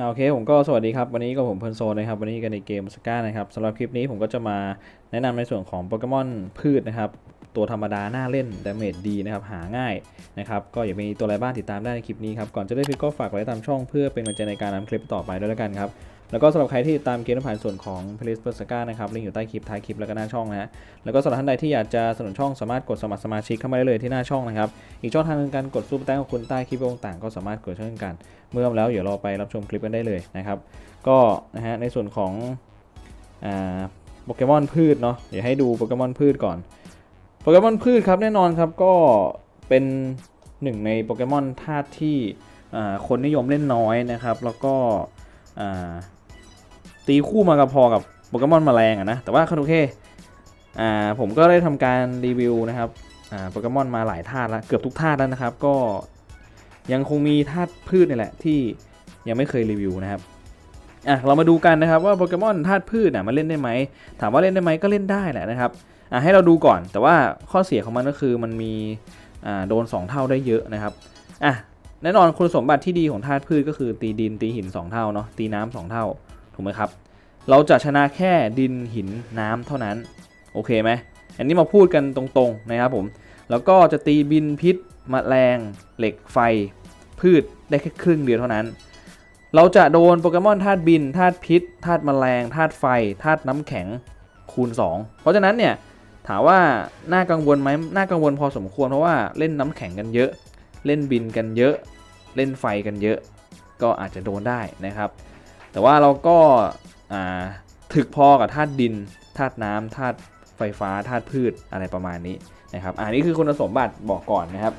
อ่าโอเคผมก็สวัสดีครับ วันนี้ก็ผมเพลินโซนะครับ วันนี้กันในเกมสก้านะครับสำหรับคลิปนี้ผมก็จะมาแนะนำในส่วนของโปเกมอนพืชนะครับ ตัวธรรมดาหน้าเล่นดาเมจดีนะครับ หาง่ายนะครับ ก็อย่ามีตัวอะไรบ้างติดตามได้ในคลิปนี้ครับ ก่อนจะได้คลิปก็ฝากไว้ตามช่องเพื่อเป็นกำลังใจในการนำคลิปต่อไปด้วยแล้วกันครับ แล้วก็สำหรับใครที่ติดตามเกมผ่านส่วนของ p l a y s p e r s a นะครับลิงก์อยู่ใต้คลิปท้ายคลิปแล้วก็หน้าช่องนะฮะแล้วก็สำหรับท่านใดที่อยากจะสนับสนุนช่องสามารถกดสมัครสมาชิกเข้ามาได้เลยที่หน้าช่องนะครับอีกช่องทางนึงการกดซูเปอร์แตงของคุณใต้คลิปต่างๆก็สามารถกดเช่นกัน เมื่อแล้วเดี๋ยวเราไปรับชมคลิปกันได้เลยนะครับก็นะฮะในส่วนของอ่าโปเกมอนพืชเนาะเดี๋ยวให้ดูโปเกมอนพืชก่อนโปเกมอนพืชครับแน่นอนครับก็เป็นหนึ่งในโปเกมอนธาตุที่อ่าคนนิยมเล่นน้อยนะครับ แล้วก็อ่า ตีคู่มากับพอกับโปเกมอนแมลงอะนะ แต่ว่าโอเคอ่าผมก็ได้ทำการรีวิวนะครับอ่าโปเกมอนมาหลายธาตุแล้วเกือบทุกธาตุแล้วนะครับ ก็ยังคงมีธาตุพืชนี่แหละที่ยังไม่เคยรีวิวนะครับอะเรามาดูกันนะครับว่าโปเกมอนธาตุพืชน่ะมันเล่นได้ไหมถามว่าเล่นได้ไหมก็เล่นได้แหละนะครับอะให้เราดูก่อนแต่ว่าข้อเสียของมันก็คือมันมีอ่าโดน 2 เท่าได้เยอะนะครับอะแน่นอนคุณสมบัติที่ดีของธาตุพืชก็คือตีดินตีหิน 2 เท่าเนาะตีน้ำสองเท่า ถูกไหมครับ เราจะชนะแค่ดินหินน้ำเท่านั้น โอเคไหมอันนี้มาพูดกันตรงๆนะครับผม แล้วก็จะตีบินพิษมแมลง เหล็กไฟ พืชได้แค่ครึ่งเดียวเท่านั้น เราจะโดนโปเกมอนธาตุบินธาตุพิษธาตุแมลงธาตุไฟธาตุน้ำแข็งคูณ 2 เพราะฉะนั้นเนี่ยถามว่าน่ากังวลไหมน่ากังวลพอสมควรเพราะว่าเล่นน้ำแข็งกันเยอะ เล่นบินกันเยอะ เล่นไฟกันเยอะ ก็อาจจะโดนได้นะครับ แต่ว่าเราก็ถึกพอกับธาตุดินธาตุน้ำธาตุไฟฟ้าธาตุพืชอะไรประมาณนี้นะครับอันนี้คือคุณสมบัติบอกก่อนนะครับ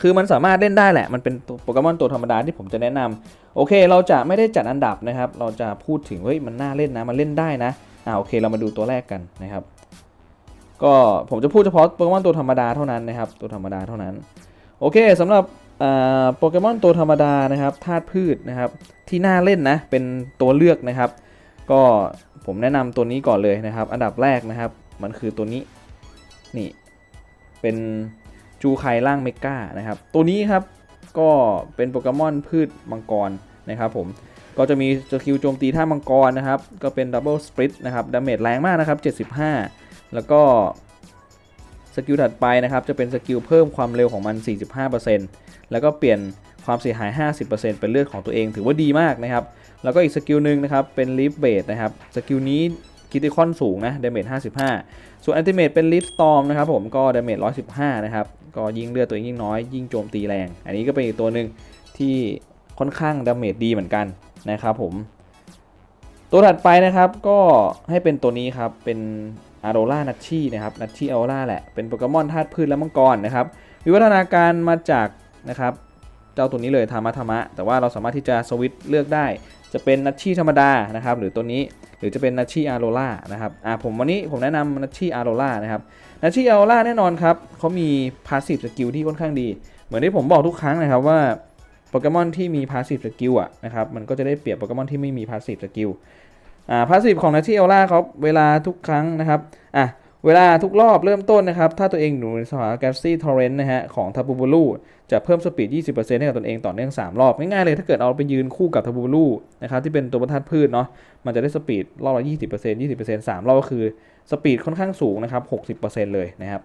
คือมันสามารถเล่นได้แหละ มันเป็นโปเกมอนตัวธรรมดาที่ผมจะแนะนำโอเค เราจะไม่ได้จัดอันดับนะครับ เราจะพูดถึงเฮ้ยมันน่าเล่นนะ มันเล่นได้นะอ่าโอเค เรามาดูตัวแรกกันนะครับ ก็ผมจะพูดเฉพาะโปเกมอนตัวธรรมดาเท่านั้นนะครับ ตัวธรรมดาเท่านั้น โอเคสำหรับ โปเกมอนตัวธรรมดานะครับธาตุพืชนะครับที่น่าเล่นนะเป็นตัวเลือกนะครับ ก็ผมแนะนำตัวนี้ก่อนเลยนะครับ อันดับแรกนะครับ มันคือตัวนี้นี่เป็นจูไคล่างเมก้านะครับ ตัวนี้ครับก็เป็นโปเกมอนพืชมังกรนะครับผมก็จะมีสกิลโจมตีท่ามังกรนะครับ ก็เป็นดับเบิลสปริตนะครับดาเมจแรงมากนะครับ 75 แล้วก็สกิลถัดไปนะครับ จะเป็นสกิลเพิ่มความเร็วของมัน 45% แล้วก็เปลี่ยนความเสียหาย 50%เป็นเลือดของตัวเองถือว่าดีมากนะครับ แล้วก็อีกสกิลหนึ่งนะครับ เป็นลิฟเบดนะครับ สกิลนี้คิติคอนสูงนะเดาเมจ55 ส่วนอันติเมตเป็นลิฟสตอมนะครับผมก็เดาเมจ115 นะครับ ก็ยิงเลือดตัวเองยิ่งน้อย ยิ่งโจมตีแรง อันนี้ก็เป็นอีกตัวหนึ่งที่ค่อนข้างดาเมจดีเหมือนกันนะครับผม ตัวถัดไปนะครับก็ให้เป็นตัวนี้ครับเป็นอาโรล่านัชชี่นะครับนัชชี่อาโรล่าแหละเป็นโปเกมอนธาตุพืชและมังกรนะครับวิวัฒนาการมาจาก นะครับ เจ้าตัวนี้เลยธรรมะธรรมะ แต่ว่าเราสามารถที่จะสวิตช์เลือกได้ จะเป็นนัชชี่ธรรมดานะครับ หรือตัวนี้ หรือจะเป็นนัชชี่อาโรล่านะครับ อ่าผมวันนี้ผมแนะนำนัชชี่อาโรล่านะครับ นัชชี่อาโรล่าแน่นอนครับเขามีพาสซีฟสกิลที่ค่อนข้างดี เหมือนที่ผมบอกทุกครั้งนะครับว่าโปเกมอนที่มีพาสซีฟสกิลอะนะครับ มันก็จะได้เปรียบโปเกมอนที่ไม่มีพาสซีฟสกิลอ่าพาสซีฟของนัชชี่อาโรล่าเขาเวลาทุกครั้งนะครับ อะ เวลาทุกรอบเริ่มต้นนะครับ ถ้าตัวเองอยู่ในสถานการณ์ซีทอร์เรนต์นะฮะของทับบูบูลูจะเพิ่มสปีด 20%ให้กับตนเองต่อเนื่อง 3 รอบ ง่ายๆเลยถ้าเกิดเอาไปยืนคู่กับทับบูบูลูนะครับที่เป็นตัวประทัดพืชเนาะมันจะได้สปีดรอบละ 20% 20% 3 รอบก็คือสปีดค่อนข้างสูงนะครับ 60%เลยนะครับ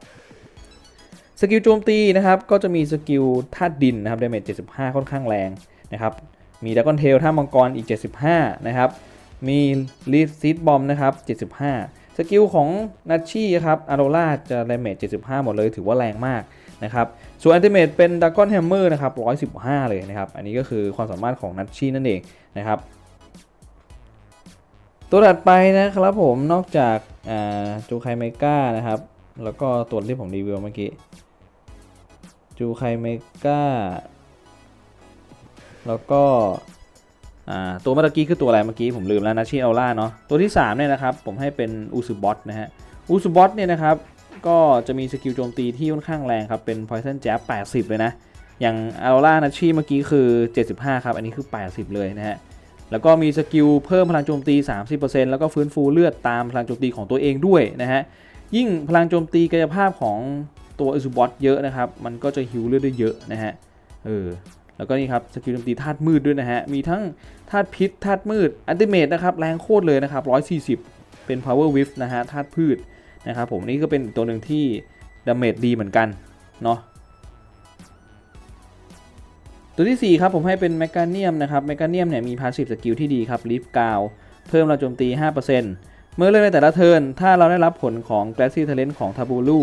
สกิลโจมตีนะครับก็จะมีสกิลธาตุดินนะครับดาเมจ75 ค่อนข้างแรงนะครับมีดักกอนเทลท่ามังกรอีก 75 นะครับ มีลีฟซีดบอมนะครับ 75 สกิลของนัชชี่ครับอาโรล่าจะดาเมจ75 หมดเลยถือว่าแรงมากนะครับ ส่วนอันติเมตเป็นดักกอนแฮมเมอร์นะครับ115 เลยนะครับ อันนี้ก็คือความสามารถของนัชชี่นั่นเองนะครับ ตัวถัดไปนะครับผมนอกจากาจูไคเมกานะครับ แล้วก็ตัวที่ผมรีวิวเมื่อกี้ จูไคเมกาแล้วก็ ตัวเมื่อกี้คือตัวอะไรเมื่อกี้ผมลืมแล้วนะชื่อเอลล่าเนาะตัวที่3เนี่ยนะครับผมให้เป็นอูซูบอสนะฮะอูซูบอสเนี่ยนะครับก็จะมีสกิลโจมตีที่ค่อนข้างแรงครับ เป็น Poison Jab 80 เลยนะ อย่างเอลล่านัชชี่เมื่อกี้คือ 75 ครับ อันนี้คือ 80 เลยนะฮะ แล้วก็มีสกิลเพิ่มพลังโจมตี 30%แล้วก็ฟื้นฟูเลือดตามพลังโจมตีของตัวเองด้วยนะฮะ ยิ่งพลังโจมตีกายภาพของตัวอิซูบอสเยอะนะครับ มันก็จะฮิวเลือดได้เยอะนะฮะ เออ แล้วก็นี่ครับสกิลโจมตีธาตุมืดด้วยนะฮะ มีทั้งธาตุพิษธาตุมืดอันติเมตนะครับแรงโคตรเลยนะครับ140 เป็น power whiff นะฮะธาตุพืชนะครับผมนี่ก็เป็นตัวหนึ่งที่ดาเมจดีเหมือนกันเนาะตัวที่ 4 ครับ ผมให้เป็นแมกกาเนียมนะครับแมกกาเนียมเนี่ยมีพาสซีฟสกิลที่ดีครับลีฟกาวเพิ่มเราโจมตี 5%เมื่อเล่นในแต่ละเทิร์นถ้าเราได้รับผลของ g l a s s y Talent ของทาบูลู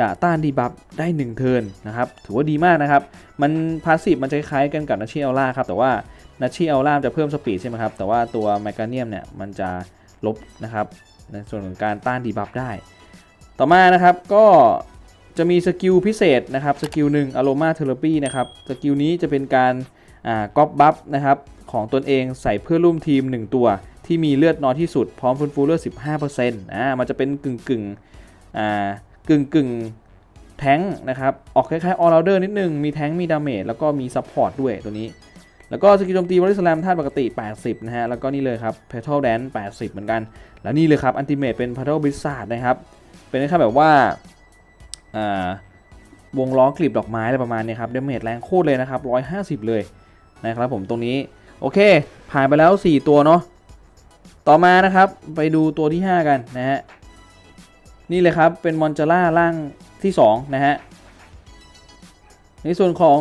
จะต้านดีบัฟได้ 1 เทิร์นนะครับ ถือว่าดีมากนะครับ มันพาสซีฟมันจะคล้ายกันกับนัชชีเอลล่าครับ แต่ว่านัชชีเอลล่าจะเพิ่มสปีดใช่ไหมครับ แต่ว่าตัวแมกกาเนียมเนี่ยมันจะลบนะครับ ในส่วนของการต้านดีบัฟได้ ต่อมานะครับก็จะมีสกิลพิเศษนะครับ สกิลหนึ่งอะโ o มาเทอร์ปีนะครับ สกิลนี้จะเป็นการอ่าก๊อปบัฟนะครับของตนเองใส่เพื่อร่วมทีม 1 ตัว ที่มีเลือดน้อยที่สุดพร้อมฟื้นฟูเลือด 15%อ่ามันจะเป็นกึ่งกึ่งๆอ่า กึ่งกึ่งแท้งนะครับ ออกคล้ายๆออร์เดอร์นิดนึง มีแท้งมีดาเมจแล้วก็มีซัพพอร์ตด้วยตัวนี้ แล้วก็สกิลโจมตีบริสแลมท่าตุปกติ 80 นะฮะ แล้วก็นี่เลยครับเพทัลแดน80 เหมือนกัน แล้วนี่เลยครับอันติเมตเป็นพัทเทิลบิสซาร์ดนะครับ เป็นแค่แบบว่าอ่าวงล้อกลีบดอกไม้อะไรประมาณนี้ครับดาเมจแรงโคตรเลยนะครับ 150 เลยนะครับผมตรงนี้ โอเค ผ่านไปแล้ว 4 ตัวเนาะต่อมานะครับไปดูตัวที่ 5 กันนะฮะ นี่เลยครับเป็นมอนจาร่าร่างที่2นะฮะในส่วนของ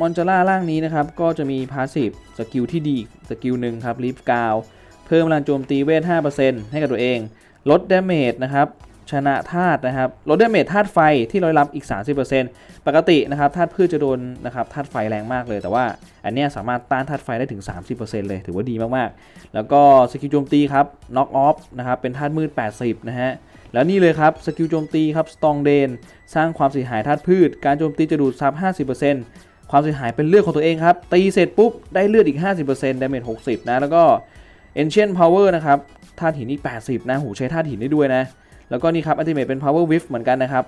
มอนจาร่าร่างนี้นะครับก็จะมีพาสซีฟสกิลที่ดีสกิลหนึ่งครับลิฟกาวเพิ่มพลังโจมตีเวท 5%ให้กับตัวเอง ลดดาเมจนะครับชนะธาตุนะครับลดดาเมจธาตุไฟที่ราได้รับอีก 30%ปกตินะครับธาตุพืชจะโดนนะครับธาตุไฟแรงมากเลย แต่ว่าอันเนี้ยสามารถต้านธาตุไฟได้ถึง 30%เลยถือว่าดีมากๆ แล้วก็สกิลโจมตีครับ knock off นะครับเป็นธาตุมืด 80 นะฮะ แล้วนี่เลยครับ สกิลโจมตีครับ strong d a n สร้างความเสียหายธาตุพืช การโจมตีจะดูดซับ 50%ความเสียหายเป็นเลือดของตัวเองครับ ตีเสร็จปุ๊บ ได้เลือดอีก 50% damage 60 นะ แล้วก็ ancient power นะครับธาตุหินอีก 80 นะหูใช้ธาตุหินได้ด้วยนะ แล้วก็นี่ครับ ultimate เป็น power whiff เหมือนกันนะครับ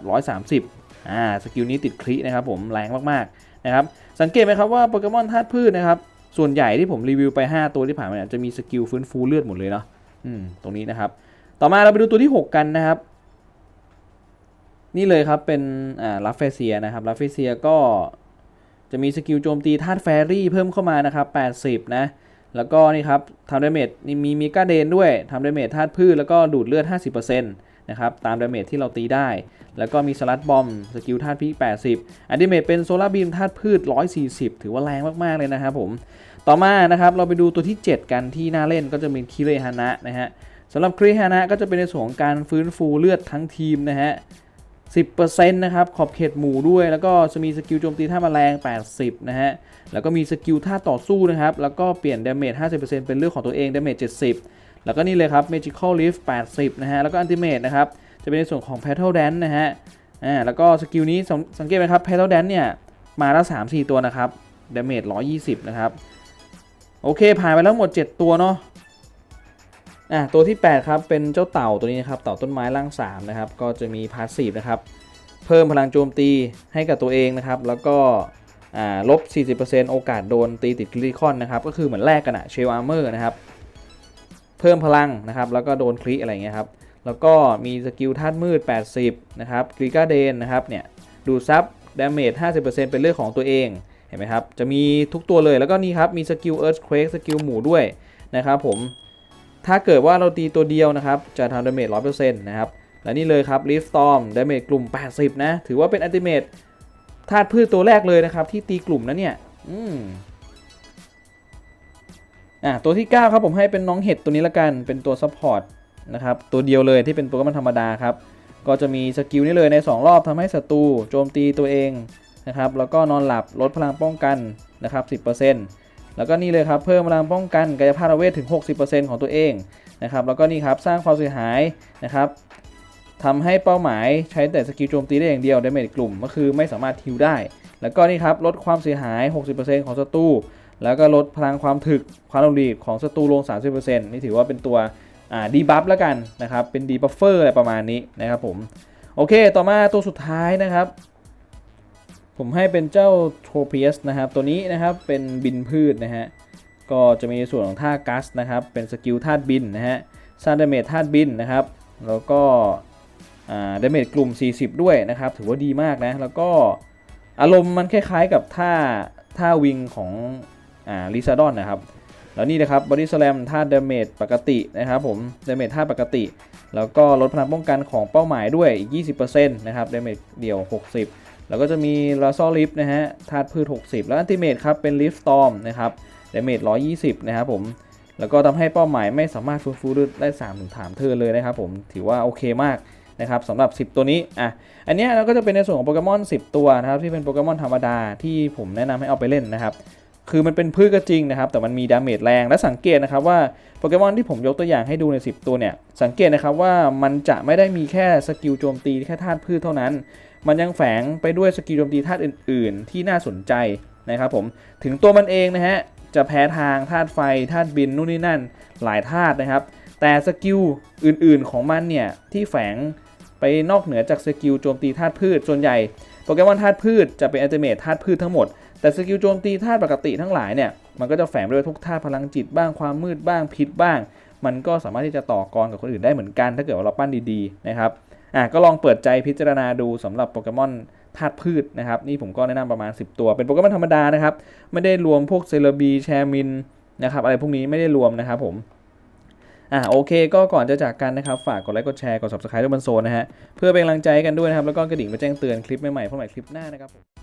130 อ่าสกิลนี้ติดคลินะครับผมแรงมากๆนะครับสังเกตไหมครับว่าโปเกมอนธาตุพืชนะครับส่วนใหญ่ที่ผมรีวิวไป 5 ตัวที่ผ่านมาเนี่ยจะมีสกิลฟื้นฟูเลือดหมดเลยเนาะอืมตรงนี้นะครับ ต่อมาเราไปดูตัวที่ 6 กันนะครับ นี่เลยครับเป็นอ่าลัฟเฟเซียนะครับลัฟเฟเซียก็จะมีสกิลโจมตีธาตุแฟรี่เพิ่มเข้ามานะครับ80 นะ แล้วก็นี่ครับทำดาเมจนี่มีมิกาเดนด้วยทำดาเมจธาตุพืชแล้วก็ดูดเลือด 50%นะครับตามดาเมจที่เราตีได้ แล้วก็มีสลัดบอมสกิลธาตุพิ80อันดิเมจเป็นโซลาร์บีมธาตุพืช 140 ถือว่าแรงมาก ๆ เลยนะครับผม ต่อมานะครับเราไปดูตัวที่ 7 กันที่น่าเล่นก็จะเป็นคิเรฮานะนะฮะ สำหรับคิเรฮานะก็จะเป็นในส่วนของการฟื้นฟูเลือดทั้งทีมนะฮะ 10%นะครับขอบเขตหมู่ด้วย แล้วก็จะมีสกิลโจมตีท่าแมลง 80 นะฮะ แล้วก็มีสกิลท่าต่อสู้นะครับ แล้วก็เปลี่ยนดาเมจ 50%เป็นเรื่องของตัวเองดาเมจ 70 แล้วก็นี่เลยครับ Magical Lift 80 นะฮะ แล้วก็ Ultimate นะครับ จะเป็นในส่วนของ Petal Dance นะฮะ อ่า แล้วก็สกิลนี้สังเกตไหมครับ Petal Dance เนี่ยมาล้ว3-4 ตัวนะครับดาเมจ 120 นะครับ โอเคผ่านไปแล้วหมด 7 ตัวเนาะ อะตัวที่ 8 ครับ เป็นเจ้าเต่าตัวนี้นะครับ เต่าต้นไม้ร่าง3นะครับ ก็จะมีพาสซีฟนะครับ เพิ่มพลังโจมตีให้กับตัวเองนะครับ แล้วก็อ่าลบ 40%โอกาสโดนตีติดคริคอนนะครับ ก็คือเหมือนแลกกันอะเชลอาร์เมอร์นะครับ เพิ่มพลังนะครับ แล้วก็โดนคลิอะไรเงี้ยครับ แล้วก็มีสกิลธาตุมืด 80 นะครับกริกาเดนนะครับ เนี่ย ดูซับดาเมจ 50%เป็นเรื่องของตัวเอง เห็นไหมครับ จะมีทุกตัวเลย แล้วก็นี่ครับ มีสกิลเอิร์ธเควกสกิลหมูด้วยนะครับผม ถ้าเกิดว่าเราตีตัวเดียวนะครับ จะทำดาเมจ100%นะครับ และนี่เลยครับ Rift Storm ดาเมจกลุ่ม 80 นะ ถือว่าเป็นอัลติเมทธาตุพืชตัวแรกเลยนะครับ ที่ตีกลุ่มนะเนี่ย อืมอะตัวที่ 9 ครับผมให้เป็นน้องเห็ดตัวนี้ละกัน เป็นตัวซัพพอร์ตนะครับ ตัวเดียวเลยที่เป็นโปรแกรมธรรมดาครับ ก็จะมีสกิลนี้เลยใน 2 รอบทำให้ศัตรูโจมตีตัวเองนะครับ แล้วก็นอนหลับลดพลังป้องกันนะครับ 10% แล้วก็นี่เลยครับเพิ่มพลังป้องกันกายภาพเวทถึง 60%ของตัวเองนะครับแล้วก็นี่ครับสร้างความเสียหายนะครับทำให้เป้าหมายใช้แต่สกิลโจมตีได้อย่างเดียวดาเมจกลุ่มก็คือไม่สามารถฮิวได้ แล้วก็นี่ครับลดความเสียหาย 60%ของศัตรูแล้วก็ลดพลังความถึกความรุนแรงของศัตรูลง 30%นี่ถือว่าเป็นตัวดีบัฟแล้วกันนะครับเป็นดีบัฟเฟอร์อะไรประมาณนี้นะครับผมโอเค ต่อมาตัวสุดท้ายนะครับ ผมให้เป็นเจ้าโทเปียสนะครับ ตัวนี้นะครับเป็นบินพืชนะฮะ ก็จะมีส่วนของท่ากัสนะครับ เป็นสกิลธาตุบินนะฮะสร้างดาเมจธาตุบินนะครับ แล้วก็ดาเมจกลุ่ม 40 ด้วยนะครับ ถือว่าดีมากนะ แล้วก็อารมณ์มันคล้ายๆกับท่าท่าวิงของลิซาดอนนะครับ แล้วนี่นะครับบอดี้สแลมท่าเดเมจปกตินะครับผมเดเมจท่าปกติ แล้วก็ลดพลังป้องกันของเป้าหมายด้วยอีก 20%นะครับเดเมจเดี่ยว 60 แล้วก็จะมีลาซอลิฟนะฮะธาตุพืช 60 แล้วอันติเมทครับเป็นลิฟตอมนะครับเดเมจ120 นะครับผมแล้วก็ทำให้เป้าหมายไม่สามารถฟื้นฟูได้3ถึงถามเธอเลยนะครับผมถือว่าโอเคมากนะครับสำหรับ 10 ตัวนี้อะอันเนี้ยเราก็จะเป็นในส่วนของโปเกมอน 10 ตัวนะครับที่เป็นโปเกมอนธรรมดาที่ผมแนะนำให้เอาไปเล่นนะครับ คือมันเป็นพืชก็จริงนะครับ แต่มันมีดาเมจแรงและสังเกตนะครับว่าโปเกมอนที่ผมยกตัวอย่างให้ดูใน 10 ตัวเนี่ย สังเกตนะครับว่ามันจะไม่ได้มีแค่สกิลโจมตีแค่ธาตุพืชเท่านั้น มันยังแฝงไปด้วยสกิลโจมตีธาตุอื่น ๆ ที่น่าสนใจนะครับผมถึงตัวมันเองนะฮะจะแพ้ทางธาตุไฟธาตุบินนู่นนี่นั่นหลายธาตุนะครับ แต่สกิลอื่น ๆ ของมันเนี่ยที่แฝงไปนอกเหนือจากสกิลโจมตีธาตุพืชส่วนใหญ่โปเกมอนธาตุพืชจะเป็นอัลติเมทธาตุพืชทั้งหมด แต่สกิลโจมตีธาตุปกติทั้งหลายเนี่ยมันก็จะแฝงไปด้วยทุกธาตุพลังจิตบ้างความมืดบ้างพิษบ้าง มันก็สามารถที่จะต่อกรกับคนอื่นได้เหมือนกัน ถ้าเกิดว่าเราปั้นดีๆนะครับอะก็ลองเปิดใจพิจารณาดูสำหรับโปเกมอนธาตุพืชนะครับนี่ผมก็แนะนำประมาณ 10 ตัวเป็นโปเกมอนธรรมดานะครับไม่ได้รวมพวกเซเลบีแชมินนะครับอะไรพวกนี้ไม่ได้รวมนะครับผมอะโอเคก็ก่อนจะจากกันนะครับ ฝากกดไลค์กดแชร์กด subscribe ด้วยบนโซนนะฮะเพื่อเป็นกำลังใจกันด้วยนะครับ แล้วก็กระดิ่งมาแจ้งเตือนคลิปใหม่ๆพวกใหม่คลิปหน้านะครับผม